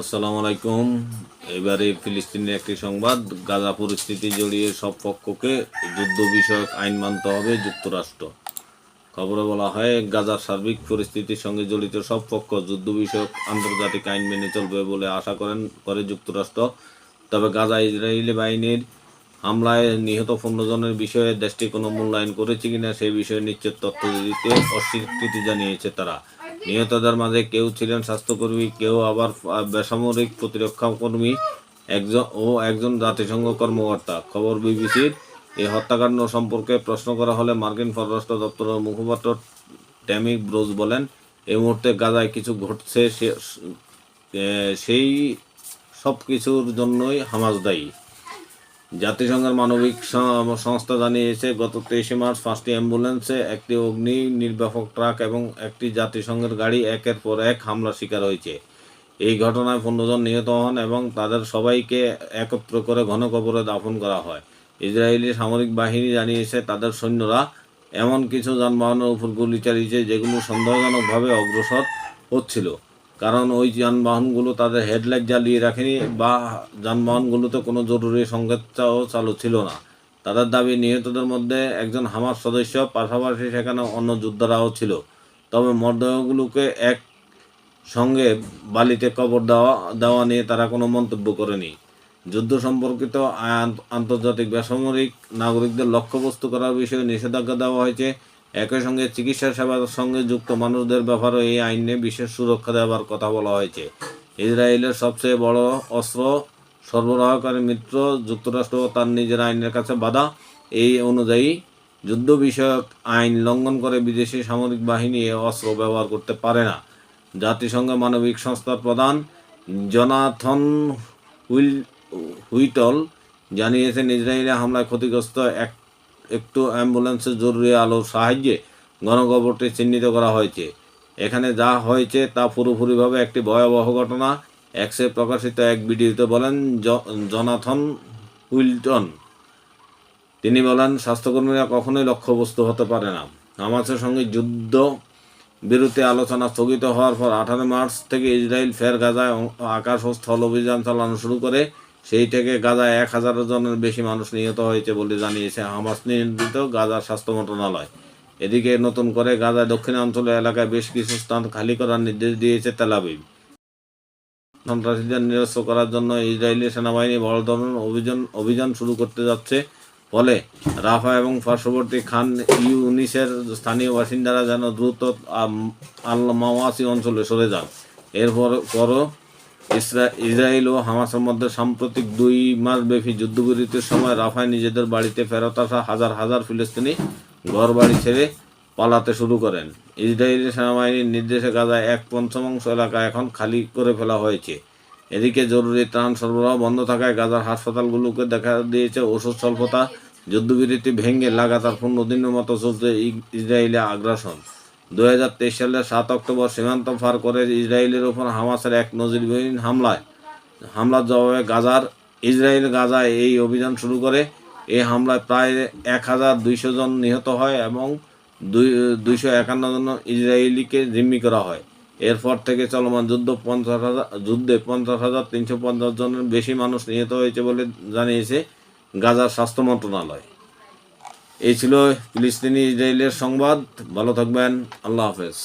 আসসালামু আলাইকুম। এবারে ফিলিস্তিনের একটি সংবাদ, গাজা পরিস্থিতি জড়িয়ে সব পক্ষকে যুদ্ধ বিষয়ক আইন মানতে হবে যুক্তরাষ্ট্র। খবরে বলা হয়, গাজার সার্বিক পরিস্থিতির সঙ্গে জড়িত সব পক্ষ যুদ্ধ বিষয়ক আন্তর্জাতিক আইন মেনে চলবে বলে আশা করেন, করে যুক্তরাষ্ট্র। তবে গাজা ইসরায়েলি বাহিনীর হামলায় নিহত পনেরো জনের বিষয়ে দেশটি কোনো মূল্যায়ন করেছে কিনা সেই বিষয়ে নিশ্চিত তথ্য দিতে অস্বীকৃতি জানিয়েছে তারা। নিহতদের মাঝে কেউ ছিলেন স্বাস্থ্যকর্মী, কেউ আবার বেসামরিক প্রতিরক্ষা কর্মী, একজন ও একজন জাতিসংঘ কর্মকর্তা। খবর বিবিসির এই হত্যাকাণ্ড সম্পর্কে প্রশ্ন করা হলে মার্কিন পররাষ্ট্র দপ্তরের মুখপাত্র ট্যামি ব্রোজ বলেন এই মুহূর্তে গাজায় কিছু ঘটছে সেই সব কিছুর জন্যই হামাস দায়ী। জাতিসংঘের মানবিক সংস্থা জানিয়েছে, গত তেইশে মার্চ পাঁচটি অ্যাম্বুলেন্সে একটি অগ্নি, নির্বাপক ট্রাক এবং একটি জাতিসংঘের গাড়ি একের পর এক হামলার শিকার হয়েছে। এই ঘটনায় পনেরোজন নিহত হন এবং তাদের সবাইকে একত্র করে ঘন কবরে দাফন করা হয়। ইসরায়েলি সামরিক বাহিনী জানিয়েছে, তাদের সৈন্যরা এমন কিছু যানবাহনের উপর গুলি চালিয়েছে যেগুলো সন্দেহজনকভাবে অগ্রসর হচ্ছিল। কারণ ওই যানবাহনগুলো তাদের হেডলাইট জ্বালিয়ে রাখেনি বা যানবাহনগুলোতে কোনো জরুরি সংকেতটাও চালু ছিল না। তাদের দাবি, নিহতদের মধ্যে একজন হামাস সদস্য, পাশাপাশি সেখানে অন্য যোদ্ধারাও ছিল। তবে মরদেহগুলোকে এক সঙ্গে বালিতে কবর দেওয়া দেওয়া নিয়ে তারা কোনো মন্তব্য করেনি। যুদ্ধ সম্পর্কিত আন্তর্জাতিক বেসামরিক নাগরিকদের লক্ষ্যবস্তু করার বিষয়ে নিষেধাজ্ঞা দেওয়া হয়েছে। একই সঙ্গে চিকিৎসা সেবার সঙ্গে যুক্ত মানুষদের ব্যাপারেও এই আইনে বিশেষ সুরক্ষা দেওয়ার কথা বলা হয়েছে। ইসরায়েলের সবচেয়ে বড় অস্ত্র সরবরাহকারী মিত্র যুক্তরাষ্ট্র তার নিজের আইনের কাছে বাধা। এই অনুযায়ী যুদ্ধ বিষয়ক আইন লঙ্ঘন করে বিদেশি সামরিক বাহিনী এ অস্ত্র ব্যবহার করতে পারে না। জাতিসংঘ মানবিক সংস্থার প্রধান জনাথন হুইল হুইটল জানিয়েছেন, ইসরায়েলি হামলায় ক্ষতিগ্রস্ত এক একটু অ্যাম্বুলেন্সের জরুরি আলোর সাহায্যে গণকবরটি চিহ্নিত করা হয়েছে। এখানে যা হয়েছে তা পুরোপুরিভাবে একটি ভয়াবহ ঘটনা। এক্সে প্রকাশিত এক ভিডিওতে বলেন জনাথন উইলটন। তিনি বলেন, স্বাস্থ্যকর্মীরা কখনোই লক্ষ্যবস্তু হতে পারে না। হামাসের সঙ্গে যুদ্ধ বিরতি আলোচনা স্থগিত হওয়ার পর আঠারো মার্চ থেকে ইসরায়েল ফের গাজায় আকাশ ও স্থল অভিযান চালানো শুরু করে। সেই থেকে গাজায় এক হাজারের জনের বেশি মানুষ নিহত হয়েছে বলে জানিয়েছে হামাস। নিয়ন্ত্রিত গাজার স্বাস্থ্য মন্ত্রণালয়। এদিকে নতুন করে গাজায় দক্ষিণাঞ্চল এলাকায় বেশ কিছু স্থান খালি করার নির্দেশ দিয়েছে তেলাবিব সন্ত্রাসীদের নিরস্ত করার জন্য ইসরায়েলি সেনাবাহিনী বড় ধরনের অভিযান অভিযান শুরু করতে যাচ্ছে। ফলে রাফা এবং পার্শ্ববর্তী খান ইউনিসের স্থানীয় বাসিন্দারা যেন দ্রুত আল মাওয়াসি অঞ্চলে সরে যান। এরপর, পরও ইসরায়েল ও হামাসের মধ্যে সাম্প্রতিক দুই মাস ব্যাপী যুদ্ধবিরতির সময় রাফায় নিজেদের বাড়িতে ফেরত আসা হাজার হাজার ফিলিস্তিনি ঘর বাড়ি ছেড়ে পালাতে শুরু করেন। ইসরায়েলি সেনাবাহিনীর নির্দেশে গাজায় এক পঞ্চমাংশ এলাকা এখন খালি করে ফেলা হয়েছে। এদিকে জরুরি ত্রাণ সরবরাহ বন্ধ থাকায় গাজার হাসপাতালগুলোকে দেখা দিয়েছে ওষুধ স্বল্পতা, যুদ্ধবিরতি ভেঙে লাগাতার পনেরো দিনের মতো চলছে ইসরায়েলি আগ্রাসন। দু হাজার তেইশ সালের সাত অক্টোবর সীমান্ত পার করে ইসরায়েলের উপর হামাসের এক নজিরবিহীন হামলায়, হামলার জবাবে গাজার, ইসরায়েল গাজায় এই অভিযান শুরু করে। এই হামলায় প্রায় এক হাজার দুইশো জন নিহত হয় এবং দুই, দুইশো একান্ন জন ইসরায়েলিকে জিম্মি করা হয়। এরপর থেকে চলমান যুদ্ধ পঞ্চাশ হাজার, যুদ্ধে পঞ্চাশ হাজার তিনশো পঞ্চাশ জনের বেশি মানুষ নিহত হয়েছে বলে জানিয়েছে গাজার স্বাস্থ্য মন্ত্রণালয়। এই ছিল ফিলিস্তিনি ইসরায়েলের সংবাদ। ভালো থাকবেন। আল্লাহ হাফেজ।